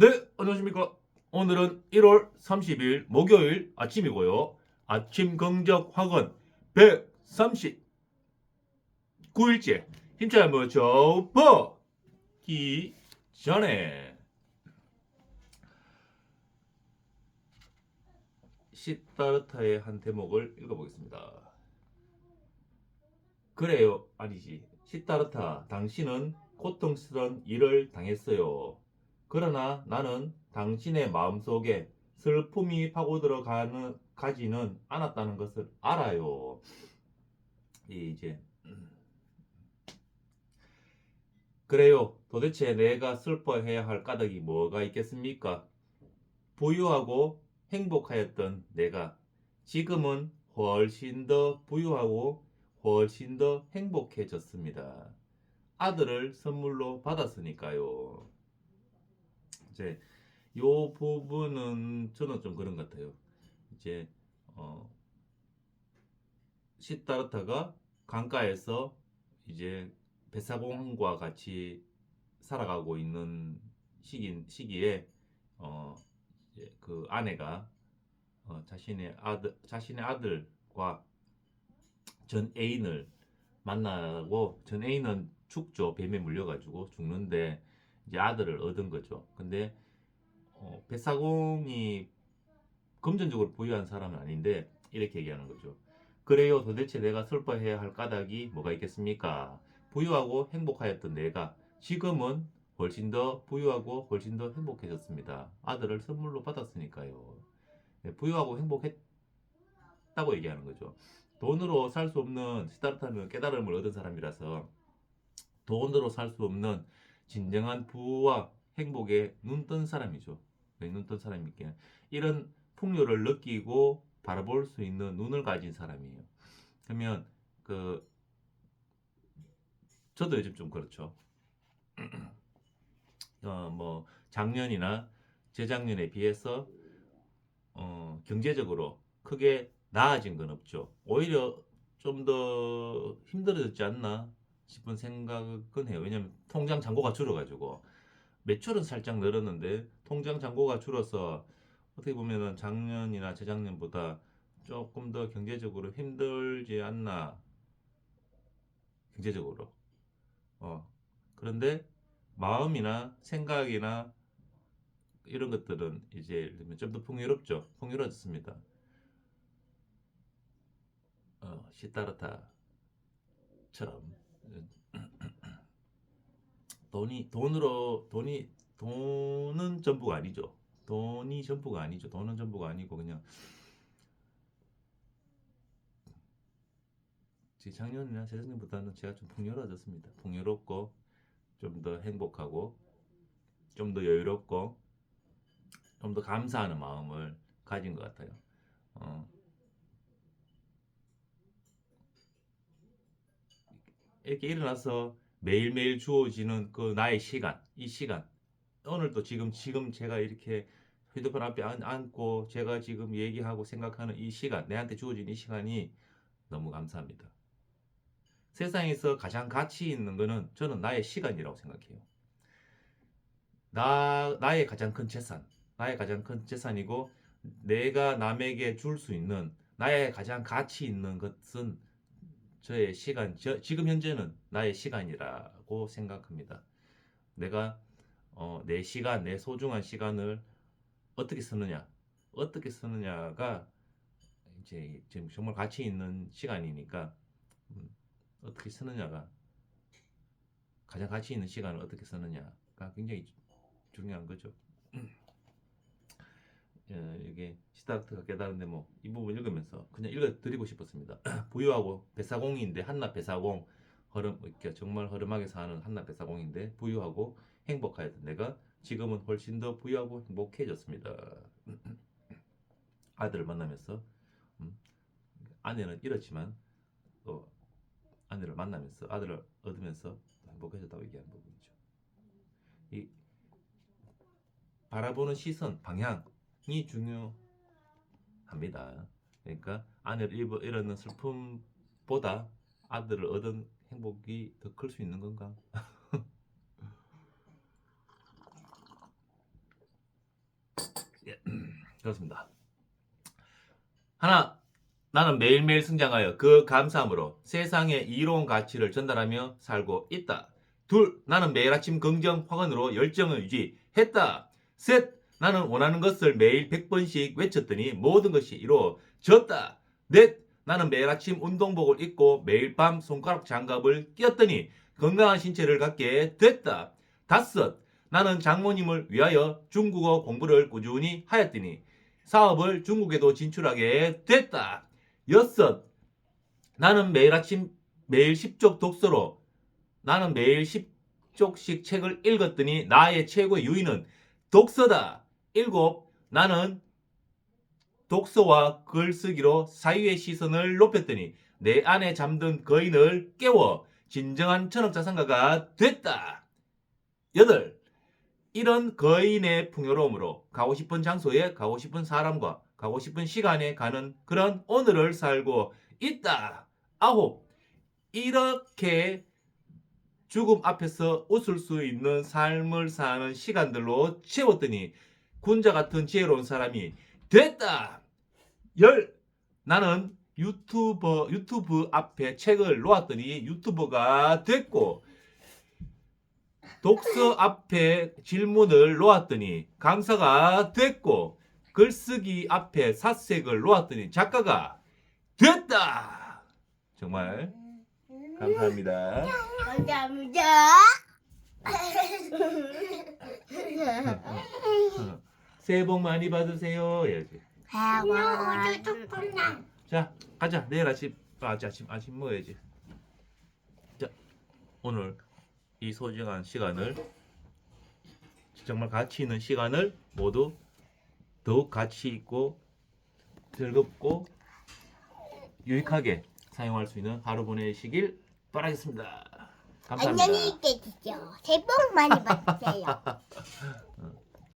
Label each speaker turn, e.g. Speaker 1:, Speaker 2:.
Speaker 1: 네, 안녕하십니까. 오늘은 1월 30일 목요일 아침이고요. 아침 경적 확언 139일째 힘차게 한번 접어기 전에 시타르타의 한 대목을 읽어보겠습니다. 그래요, 아니지. 시타르타, 당신은 고통스러운 일을 당했어요. 그러나 나는 당신의 마음속에 슬픔이 파고들어 가는 가지는 않았다는 것을 알아요. 이 이제 음. 그래요. 도대체 내가 슬퍼해야 할 까닭이 뭐가 있겠습니까? 부유하고 행복하였던 내가 지금은 훨씬 더 부유하고 훨씬 더 행복해졌습니다. 아들을 선물로 받았으니까요. 이제 요 부분은 저는 좀 그런 것 같아요. 이제 어 시타르타가 강가에서 이제 뱃사공과 같이 살아가고 있는 시기 시기에 어 그 아내가 어 자신의 아들 자신의 아들과 전 애인을 만나고 전 애인은 죽죠 뱀에 물려가지고 죽는데 이제 아들을 얻은 거죠. 근데 어, 뱃사공이 금전적으로 부유한 사람은 아닌데 이렇게 얘기하는 거죠. 그래요. 도대체 내가 슬퍼해야 할 까닭이 뭐가 있겠습니까? 부유하고 행복하였던 내가 지금은 훨씬 더 부유하고 훨씬 더 행복해졌습니다. 아들을 선물로 받았으니까요. 네, 부유하고 행복했다고 얘기하는 거죠. 돈으로 살 수 없는 시타르타는 깨달음을 얻은 사람이라서 돈으로 살 수 없는 진정한 부와 행복에 눈뜬 사람이죠. 왜 눈뜬 사람이게 이런 풍요를 느끼고 바라볼 수 있는 눈을 가진 사람이에요. 그러면 그 저도 요즘 좀 그렇죠. 어 뭐 작년이나 재작년에 비해서 어 경제적으로 크게 나아진 건 없죠. 오히려 좀 더 힘들어졌지 않나 싶은 생각은 해요. 왜냐면 통장 잔고가 줄어가지고. 매출은 살짝 늘었는데 통장 잔고가 줄어서 어떻게 보면은 작년이나 재작년보다 조금 더 경제적으로 힘들지 않나. 경제적으로. 어. 그런데 마음이나 생각이나 이런 것들은 이제 좀 더 풍요롭죠. 풍요로워졌습니다. 어, 시타르타처럼 돈이 돈으로 돈이 돈은 전부가 아니죠. 돈이 전부가 아니죠. 돈은 전부가 아니고 그냥 제 작년이나 재작년보다는 제가 좀 풍요로워졌습니다. 풍요롭고 좀 더 행복하고 좀 더 여유롭고 좀 더 감사하는 마음을 가진 것 같아요. 어. 이렇게 일어나서 매일매일 주어지는 그 나의 시간, 이 시간. 오늘도 지금, 지금 제가 이렇게 휴대폰 앞에 앉, 앉고 제가 지금 얘기하고 생각하는 이 시간, 내한테 주어진 이 시간이 너무 감사합니다. 세상에서 가장 가치 있는 거는 저는 나의 시간이라고 생각해요. 나, 나의 가장 큰 재산, 나의 가장 큰 재산이고 내가 남에게 줄 수 있는 나의 가장 가치 있는 것은 저의 시간, 저, 지금 현재는 나의 시간이라고 생각합니다. 내가 어, 내 시간, 내 소중한 시간을 어떻게 쓰느냐, 어떻게 쓰느냐가 이제 지금 정말 가치 있는 시간이니까 음, 어떻게 쓰느냐가 가장 가치 있는 시간을 어떻게 쓰느냐가 굉장히 중요한 거죠. 어, 이게 시타르트가 깨달은 대목 이 부분 읽으면서 그냥 읽어드리고 싶었습니다. 부유하고 배사공인데 한낱 배사공 허름 이렇게 정말 허름하게 사는 한낱 배사공인데 부유하고 행복하였던 내가 지금은 훨씬 더 부유하고 행복해졌습니다. 아들을 만나면서 음, 아내는 잃었지만 또 아내를 만나면서 아들을 얻으면서 행복해졌다고 얘기하는 부분이죠. 이 바라보는 시선, 방향 이 중요 합니다. 그러니까 아내를 잃어- 잃었는 슬픔보다 아들을 얻은 행복이 더 클 수 있는 건가? 좋습니다. 하나, 나는 매일매일 성장하여 그 감사함으로 세상의 이로운 가치를 전달하며 살고 있다. 둘, 나는 매일 아침 긍정 확언으로 열정을 유지했다. 셋, 나는 원하는 것을 매일 100번씩 외쳤더니 모든 것이 이루어졌다. 넷, 나는 매일 아침 운동복을 입고 매일 밤 손가락 장갑을 끼었더니 건강한 신체를 갖게 됐다. 다섯, 나는 장모님을 위하여 중국어 공부를 꾸준히 하였더니 사업을 중국에도 진출하게 됐다. 여섯, 나는 매일 아침 매일 10쪽 독서로 나는 매일 10쪽씩 책을 읽었더니 나의 최고의 유인은 독서다. 일곱, 나는 독서와 글쓰기로 사유의 시선을 높였더니 내 안에 잠든 거인을 깨워 진정한 천억자산가가 됐다. 여덟, 이런 거인의 풍요로움으로 가고 싶은 장소에 가고 싶은 사람과 가고 싶은 시간에 가는 그런 오늘을 살고 있다. 아홉, 이렇게 죽음 앞에서 웃을 수 있는 삶을 사는 시간들로 채웠더니 군자 같은 지혜로운 사람이 됐다. 열, 나는 유튜버, 유튜브 앞에 책을 놓았더니 유튜버가 됐고, 독서 앞에 질문을 놓았더니 강사가 됐고, 글쓰기 앞에 사색을 놓았더니 작가가 됐다. 정말 감사합니다.
Speaker 2: 감사합니다.
Speaker 1: 새해 복 많이 받으세요. 해야지.
Speaker 2: 해와 조금만.
Speaker 1: 자, 가자. 내일 아침, 아, 아침, 아침 먹어야지. 자, 오늘 이 소중한 시간을 정말 가치 있는 시간을 모두 더욱 가치 있고 즐겁고 유익하게 사용할 수 있는 하루 보내시길 바라겠습니다. 감사합니다.
Speaker 2: 안녕히 계십시오. 새해 복 많이 받으세요.